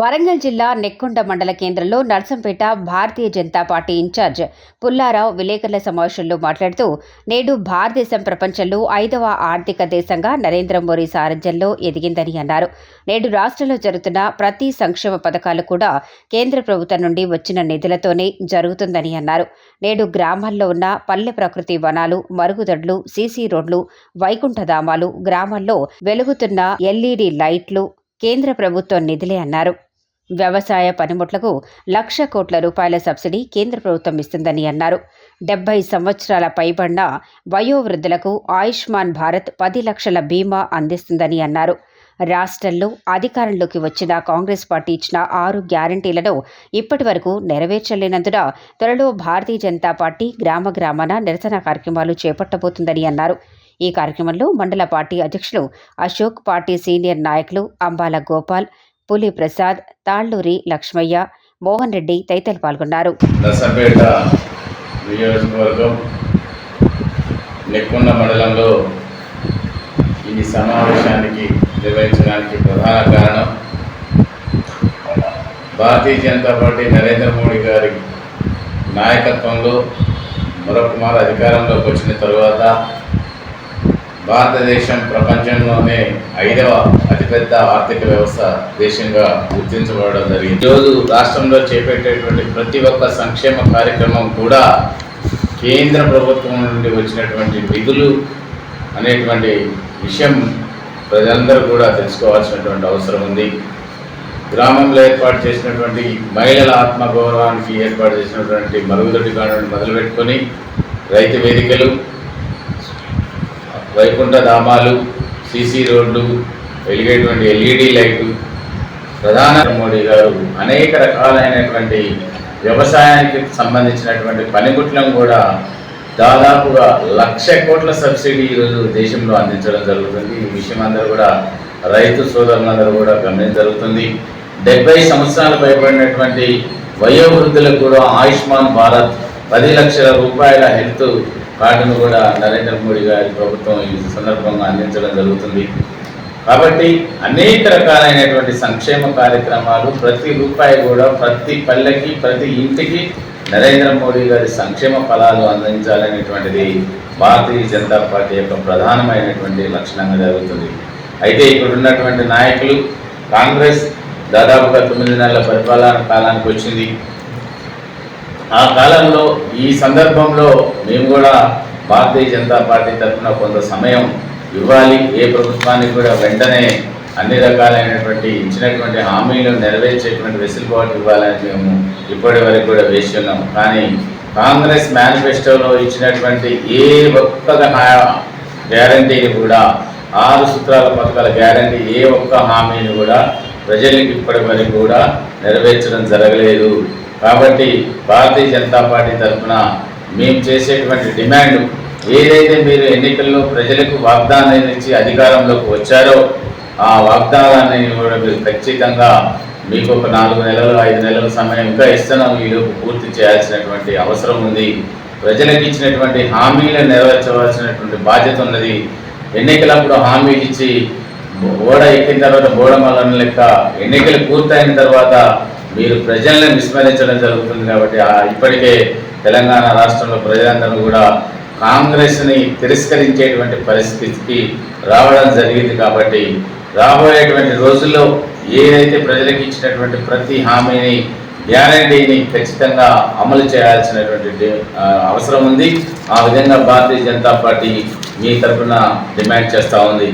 వరంగల్ జిల్లా నెక్కొండ మండల కేంద్రంలో నర్సంపేట భారతీయ జనతా పార్టీ ఇన్ఛార్జ్ పుల్లారావు విలేకరుల సమావేశంలో మాట్లాడుతూ నేడు భారతదేశం ప్రపంచంలో ఐదవ ఆర్థిక దేశంగా నరేంద్ర మోడీ సారథ్యంలో ఎదిగిందని అన్నారు. నేడు రాష్ట్రంలో జరుగుతున్న ప్రతి సంక్షేమ పథకాలు కూడా కేంద్ర ప్రభుత్వం నుండి వచ్చిన నిధులతోనే జరుగుతుందని అన్నారు. నేడు గ్రామాల్లో ఉన్న పల్లె ప్రకృతి వనాలు మరుగుదొడ్లు సీసీ రోడ్లు వైకుంఠధామాలు గ్రామాల్లో వెలుగుతున్న ఎల్ఈడి లైట్లు కేంద్ర ప్రభుత్వం నిధులే అన్నారు. వ్యవసాయ పనిముట్లకు లక్ష కోట్ల రూపాయల సబ్సిడీ కేంద్ర ప్రభుత్వం ఇస్తుందని అన్నారు. డెబ్బై సంవత్సరాల పైబడిన వయోవృద్ధులకు ఆయుష్మాన్ భారత్ పది లక్షల బీమా అందిస్తుందని అన్నారు. రాష్ట్రంలో అధికారంలోకి వచ్చిన కాంగ్రెస్ పార్టీ ఇచ్చిన ఆరు గ్యారంటీలను ఇప్పటి వరకు నెరవేర్చలేనందున త్వరలో భారతీయ జనతా పార్టీ గ్రామ గ్రామాన నిరసన కార్యక్రమాలు చేపట్టబోతుందని అన్నారు. ఈ కార్యక్రమంలో మండల పార్టీ అధ్యక్షులు అశోక్ పార్టీ సీనియర్ నాయకులు అంబాల గోపాల్ పులి ప్రసాద్ తాళ్ళూరి లక్ష్మయ్య మోహన్ రెడ్డి తదితరులు పాల్గొన్నారు. దసపేట నియోజకవర్గం నెక్కొండ మండలంలో ఈ సమావేశానికి నిర్వహించడానికి ప్రధాన కారణం భారతీయ జనతా పార్టీ నరేంద్ర మోడీ గారి నాయకత్వంలో మరొకమారు అధికారంలోకి వచ్చిన తరువాత భారతదేశం ప్రపంచంలోనే ఐదవ అతిపెద్ద ఆర్థిక వ్యవస్థ దేశంగా గుర్తించబడడం జరిగింది. ఈరోజు రాష్ట్రంలో చేపట్టేటువంటి ప్రతి ఒక్క సంక్షేమ కార్యక్రమం కూడా కేంద్ర ప్రభుత్వం నుండి వచ్చినటువంటి నిధులు అనేటువంటి విషయం ప్రజలందరూ కూడా తెలుసుకోవాల్సినటువంటి అవసరం ఉంది. గ్రామంలో ఏర్పాటు చేసినటువంటి మహిళల ఆత్మగౌరవానికి ఏర్పాటు చేసినటువంటి మరుగుదొడ్డి కానుండి మొదలుపెట్టుకొని రైతు వేదికలు వైకుంఠ ధామాలు సీసీ రోడ్లు వెలిగేటువంటి ఎల్ఈడి లైటు. ప్రధాన మోడీ గారు అనేక రకాలైనటువంటి వ్యవసాయానికి సంబంధించినటువంటి పనిముట్లను కూడా దాదాపుగా లక్ష కోట్ల సబ్సిడీ ఈరోజు దేశంలో అందించడం జరుగుతుంది. ఈ విషయం అందరూ కూడా రైతు సోదరులందరూ కూడా గమనించ జరుగుతుంది. డెబ్బై సంవత్సరాలు భయపడినటువంటి వయోవృద్ధులకు కూడా ఆయుష్మాన్ భారత్ పది లక్షల రూపాయల హెల్త్ కార్డును కూడా నరేంద్ర మోడీ గారి ప్రభుత్వం ఈ సందర్భంగా అందించడం జరుగుతుంది. కాబట్టి అనేక రకాలైనటువంటి సంక్షేమ కార్యక్రమాలు ప్రతి రూపాయి కూడా ప్రతి పల్లెకి ప్రతి ఇంటికి నరేంద్ర మోడీ గారి సంక్షేమ ఫలాలు అందించాలనేటువంటిది భారతీయ జనతా పార్టీ యొక్క ప్రధానమైనటువంటి లక్షణంగా జరుగుతుంది. అయితే ఇక్కడ ఉన్నటువంటి నాయకులు కాంగ్రెస్ దాదాపుగా తొమ్మిది నెలల పరిపాలన కాలానికి వచ్చింది. ఆ కాలంలో ఈ సందర్భంలో మేము కూడా భారతీయ జనతా పార్టీ తరఫున కొంత సమయం ఇవ్వాలి. ఏ ప్రభుత్వానికి కూడా వెంటనే అన్ని రకాలైనటువంటి ఇచ్చినటువంటి హామీలను నెరవేర్చేటువంటి వెసులుబాటు ఇవ్వాలని మేము ఇప్పటి వరకు కూడా వేసి ఉన్నాము. కానీ కాంగ్రెస్ మేనిఫెస్టోలో ఇచ్చినటువంటి ఏ ఒక్క గ్యారంటీని కూడా ఆరు సూత్రాల పథకాల గ్యారంటీ ఏ ఒక్క హామీని కూడా ప్రజలకు ఇప్పటి వరకు కూడా నెరవేర్చడం జరగలేదు. కాబట్టి భారతీయ జనతా పార్టీ తరఫున మేము చేసేటువంటి డిమాండ్ ఏదైతే మీరు ఎన్నికల్లో ప్రజలకు వాగ్దానాన్ని ఇచ్చి అధికారంలోకి వచ్చారో ఆ వాగ్దానాన్ని కూడా మీరు ఖచ్చితంగా మీకు ఒక నాలుగు నెలలు ఐదు నెలల సమయం ఇంకా ఇస్తున్నాం. ఈలోపు పూర్తి చేయాల్సినటువంటి అవసరం ఉంది. ప్రజలకు ఇచ్చినటువంటి హామీలను నెరవేర్చవలసినటువంటి బాధ్యత ఉన్నది. ఎన్నికలప్పుడు హామీ ఇచ్చి ఓడ ఎక్కిన తర్వాత బోడ బోడమల్లన లెక్క ఎన్నికలు పూర్తయిన తర్వాత మీరు ప్రజల్ని విస్మరించడం జరుగుతుంది కాబట్టి ఆ ఇప్పటికే తెలంగాణ రాష్ట్రంలో ప్రజలందరూ కూడా కాంగ్రెస్ని తిరస్కరించేటువంటి పరిస్థితికి రావడం జరిగింది కాబట్టి రాబోయేటువంటి రోజుల్లో ఏదైతే ప్రజలకు ఇచ్చినటువంటి ప్రతి హామీని గ్యారంటీని ఖచ్చితంగా అమలు చేయాల్సినటువంటి అవసరం ఉంది. ఆ విధంగా భారతీయ జనతా పార్టీ మీ తరఫున డిమాండ్ చేస్తూ ఉంది.